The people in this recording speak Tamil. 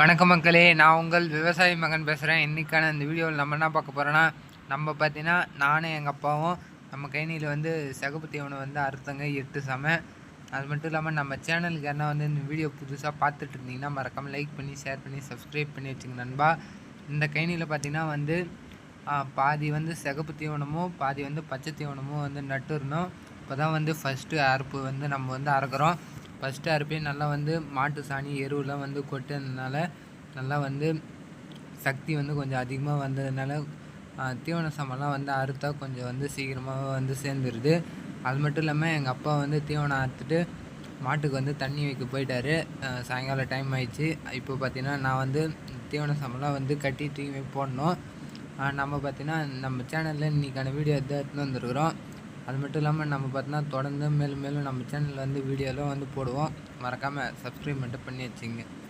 வணக்கம் மக்களே நான் உங்கள் விவசாயி மகன் பேசுகிறேன் இன்றைக்கான இந்த வீடியோவில் நம்ம என்ன பார்க்க போகிறோன்னா நம்ம பார்த்தீங்கன்னா நானும் எங்கள் அப்பாவும் நம்ம கைனியில் வந்து சிகப்பு தீவனை வந்து அறுத்தங்க எட்டு சம. அது மட்டும் இல்லாமல் நம்ம சேனலுக்கு என்ன வந்து இந்த வீடியோ புதுசாக பார்த்துட்டு இருந்தீங்கன்னா மறக்காமல் லைக் பண்ணி ஷேர் பண்ணி சப்ஸ்கிரைப் பண்ணி வச்சுங்க நண்பா. இந்த கைனியில் பார்த்தீங்கன்னா வந்து பாதி வந்து சிகப்பு தீவனமும் பாதி வந்து பச்சை தீவனமும் வந்து நட்டுருணும் இப்போ தான் வந்து ஃபஸ்ட்டு அறுப்பு வந்து நம்ம வந்து அறுக்கிறோம். ஃபஸ்ட்டு அறுப்பே நல்லா வந்து மாட்டு சாணி எருவெலாம் வந்து கொட்டதுனால நல்லா வந்து சக்தி வந்து கொஞ்சம் அதிகமாக வந்ததுனால தீவன சாமான்லாம் வந்து அறுத்தா கொஞ்சம் வந்து சீக்கிரமாக வந்து சேர்ந்துருது. அது மட்டும் இல்லாமல் எங்கள் அப்பா வந்து தீவனம் அறுத்துட்டு மாட்டுக்கு வந்து தண்ணி வைக்க போயிட்டாரு. சாயங்காலம் டைம் ஆயிடுச்சு. இப்போ பார்த்தீங்கன்னா நான் வந்து தீவன சாமான்லாம் வந்து கட்டி தூக்கி போடணும். நம்ம பார்த்தீங்கன்னா நம்ம சேனலில் இன்றைக்கான வீடியோ எதாவது எடுத்துன்னு வந்துருக்குறோம். அது மட்டும் இல்லாமல் நம்ம பார்த்தோன்னா தொடர்ந்து மேலும் மேலும் நம்ம சேனலில் வந்து வீடியோலாம் வந்து போடுவோம். மறக்காமல் சப்ஸ்கிரைப் மட்டும் பண்ணி வச்சுங்க